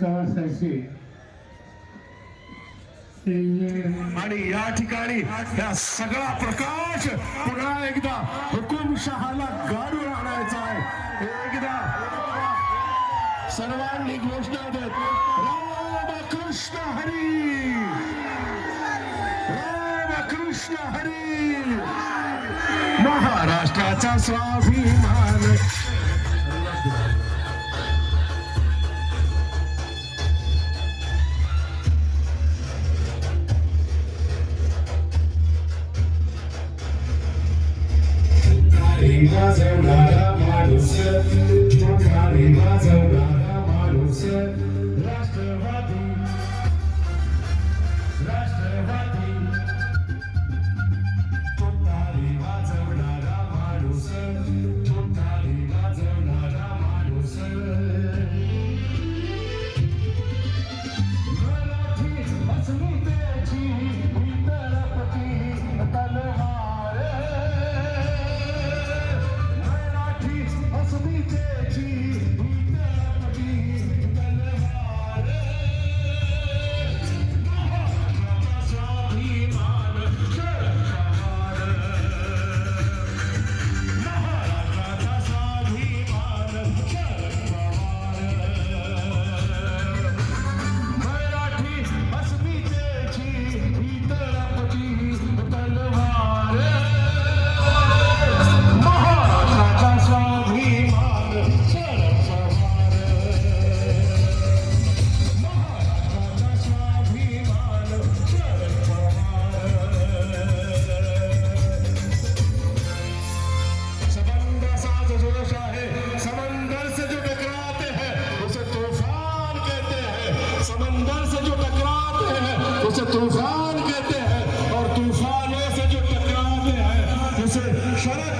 समाजाशी आणि या ठिकाणी या सगळा प्रकाश पुन्हा एकदा हुकुमशहाला गाडून आणायचा आहे. एकदा सर्वांनी घोषणा देत रामकृष्ण हरी! रामकृष्ण हरी! महाराष्ट्राचा स्वाभिमान. तुतारी वाजवणारा माणूस तुतारी वाजवणारा माणूस हैं उसे तूफान कहते हैं और तूफानों से जो टकराते हैं उसे शरद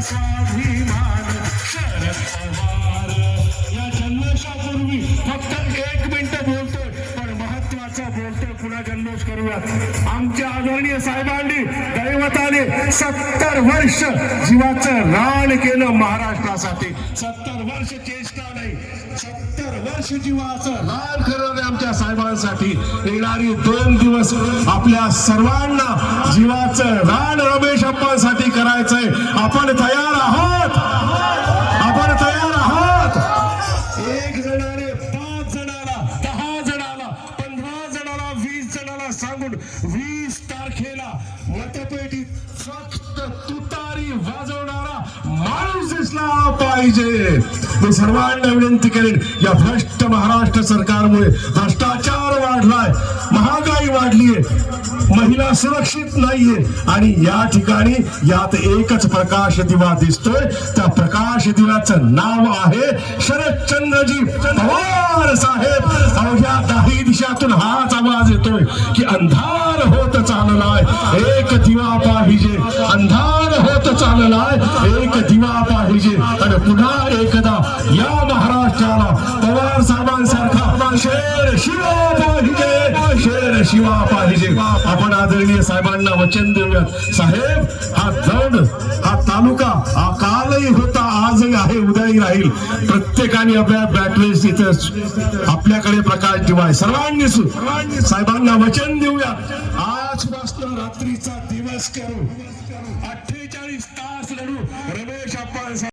स्वाभिमान शरद पवार या जन्मोत्सवापूर्वी फक्त एक मिनिट बोलतोय पण महत्वाचं बोलतोय पुन्हा जन्मोत्सव करूयात आमच्या आदरणीय साहेबांनी दैवताने सत्तर वर्ष जीवाचं रान केलं महाराष्ट्रासाठी. सत्तर वर्ष चेष्टा रान करणारे आमच्या साहेबांसाठी. येणारी दोन दिवस आपल्या सर्वांना जीवाचं रान रमेश अप्पांसाठी करायचंय. आपण तयार आहात. आपण तयार आहात. एक जणाने पाच जणाला दहा जणाला पंधरा जणाला वीस जणाला सांगून वीस तारखेला मतपेटीत फक्त तुतारी वाजवणारा माणूस दिसला पाहिजे. मी सर्वांना विनंती करेन या भ्रष्ट महाराष्ट्र सरकारमुळे भ्रष्टाचार वाढलाय महागाई वाढलीये महिला सुरक्षित नाहीये आणि या ठिकाणी यात एकच प्रकाश दिवा दिसतोय. त्या प्रकाश दिव्याचं नाव आहे शरदचंद्रजी पवार साहेब. अवघ्या काही दिशातून हाच आवाज येतोय की अंधार होत चाललाय. एक दिवा पाहिजे अंधार होत चाललाय. एक दिवा पाहिजे आणि पुन्हा शिवा पाहिजे. आपण आदरणीय साहेबांना वचन देऊयात. साहेब हा जड हा तालुका हा कालही होता आजही आहे उद्याही राहील. प्रत्येकाने आपल्या बॅटरीज इथं आपल्याकडे प्रकाश ठेवाय. सर्वांनी सु- साहेबांना वचन देऊया आजपासून रात्रीचा दिवस करू. अठ्ठेचाळीस तास लढू. रमेश आपण